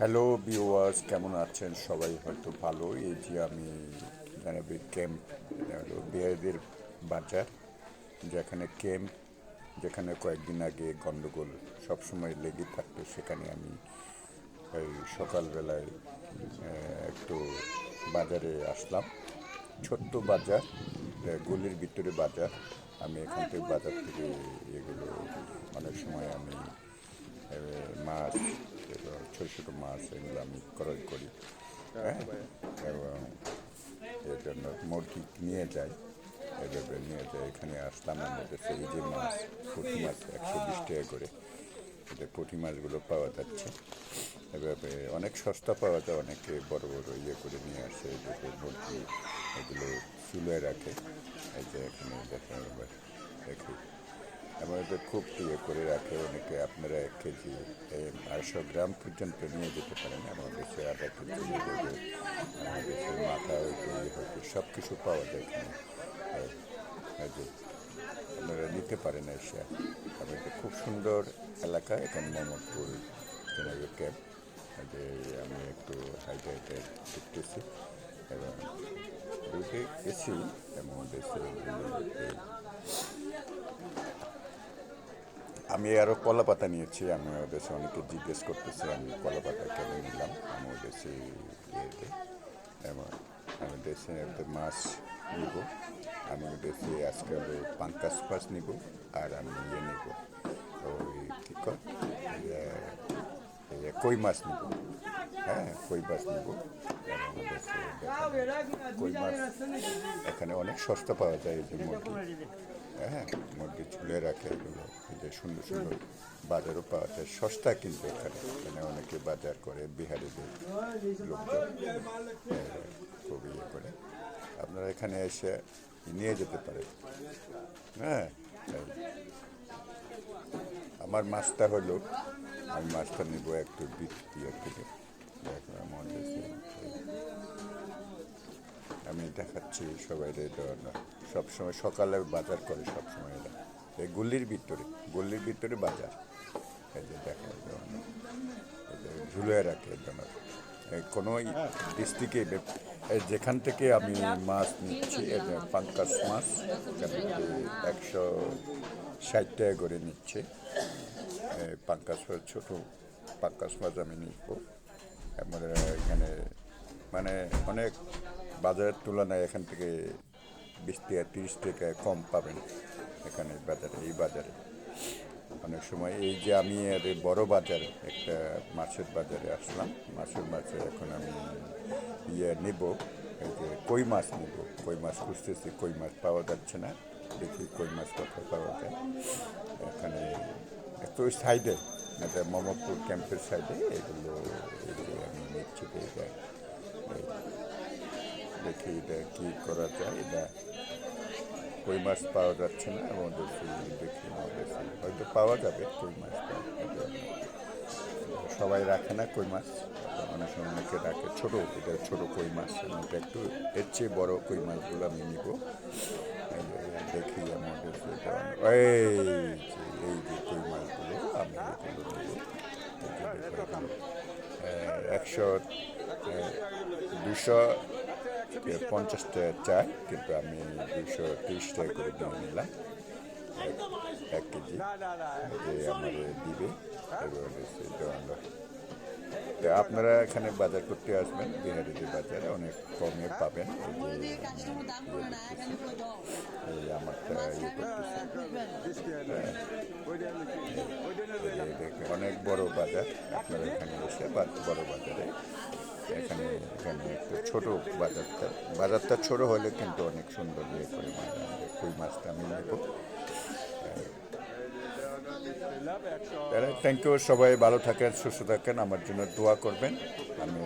Hello viewers কেমন আছেন? সবাই হয়তো ভালো এই যে আমি জানাবি ক্যাম্প বিহারিদের বাজার, যেখানে ক্যাম্প যেখানে কয়েকদিন আগে গণ্ডগোল সবসময় লেগে থাকতো, সেখানে আমি এই সকালবেলায় একটু বাজারে আসলাম। ছোট্ট বাজার গলির ভিতরে বাজার। আমি এখান থেকে বাজার থেকে এগুলো, অনেক সময় আমি মাছ ছোটো ছোটো মাছ এগুলো আমি ক্রয় করি এবং এর জন্য মুরগি নিয়ে যাই এভাবে নিয়ে যাই এখানে আসলাম আমাদের সেই যে মাছ পুঁটি মাছ একশো বিশ টাকা করে। এটা পুঁটি মাছগুলো পাওয়া যাচ্ছে। এভাবে অনেক সস্তা পাওয়া যায়, অনেকে বড় বড় ইয়ে করে নিয়ে আসে এটাকে মুরগি এগুলো চুলে রাখে এই যে এখানে দেখা দেখি এবং এটা খুব ইয়ে করে রাখে অনেকে আপনারা এক কেজি আড়াইশো গ্রাম পর্যন্ত নিয়ে যেতে পারেন। আমার দেশে আধা কেজি দেশের মাথা ইয়ে হইতে সব কিছু পাওয়া যায় এখানে। আপনারা নিতে পারেন এসে। এবং এটা খুব সুন্দর এলাকা, এখানে মোহাম্মদপুর ক্যাম্প। যে আমি একটু হাইটে হাইটে দেখতেছি। এবং ঢুকে গেছি এবং দেশে এই আমি আরও কলা পাতা নিয়েছি, আমি সে অনেকে জিজ্ঞেস করতেছি, আমি কলা পাতা কেন নিলাম? আমি ওদের সে ইয়েতে এবং আমি দেশে একটা মাছ নিব। আমি সে আজকে হলো পাঙ্কাস মাছ নিব, আর আমি ইয়ে নিব, ওই কী কর কই মাছ নিব? হ্যাঁ কই মাছ নিব? কই মাছ? এখানে অনেক সস্তা পাওয়া যায় এই যে মুরগি। হ্যাঁ মুরগি ঝুলে রাখে এগুলো যে সুন্দর সুন্দর বাজারও পাওয়া যায়। সস্তা কিন্তু এখানে। এখানে অনেকে বাজার করে বিহারিদের লোকজন হ্যাঁ, খুব ইয়ে করে। আপনারা এখানে এসে নিয়ে যেতে পারেন। হ্যাঁ আমার মাছটা হলো আমি মাছটা নেব একটু দিয়ে থেকে দেখো আমার দেশে এই দেখাচ্ছি সবাই সবসময় সকালে বাজার করে সবসময় এরা এই গল্লির ভিতরে গল্লির ভিতরে বাজার। এই যে দেখা যায় অনেক। এই যে ঝুলিয়ে রাখে জন্য কোনো ডিস্ট্রিক্টে যেখান থেকে আমি মাছ নিচ্ছি পাঙ্কাস মাছ একশো ষাট টাকা করে নিচ্ছে। পাঙ্কাস মাছ, ছোটো পাঙ্কাস মাছ আমি নিব। আমার এখানে মানে অনেক বাজারের তুলনায় এখান থেকে বিশ টাকা তিরিশ টাকা কম পাবেন এখানে বাজারে এই বাজারে। অনেক সময় এই যে আমি আর বড় বাজারে একটা মাছের বাজারে আসলাম। মাছের মাছে এখন আমি ইয়ে নেব এই যে কই মাছ নেব? কই মাছ খুঁজতেছি কই মাছ পাওয়া যাচ্ছে না। দেখি কই মাছ কোথায় পাওয়া যায়। এখানে একটু সাইডে এটা মোহাম্মদপুর ক্যাম্পের সাইডে এগুলো এই যে আমি নিচ্ছি এই, দেখি এটা কী করা যায়, এটা কই মাছ পাওয়া যাচ্ছে না আমাদের দেখি হয়তো পাওয়া যাবে, কই মাছ সবাই রাখে না কই মাছ, অনেক সময় অনেকে রাখে ছোটো, এটা ছোটো কই মাছ এটা একটু, এর চেয়ে বড়ো কই মাছগুলো আমি নিব। দেখি আমাদের এই এই যে কই মাছগুলো, আমি একশো দুশো পঞ্চাশ টাকা চাই কিন্তু আমি দুশো তিরিশ টাকা করে দিয়ে নিলাম। এক- কেজি। আমার দিবে আপনারা এখানে বাজার করতে আসবেন বিহারিদের বাজারে অনেক কমে পাবেন। ইয়ে অনেক বড় বাজার, আপনারা এখানে এসে বা- বড় বাজারে এখানে একটু ছোট বাজারটা বাজারটা ছোট হলে কিন্তু অনেক সুন্দর ইয়ে করে কই মাছটা আমি নেব থ্যাংক ইউ সবাই ভালো থাকেন সুস্থ থাকেন আমার জন্য দোয়া করবেন আমি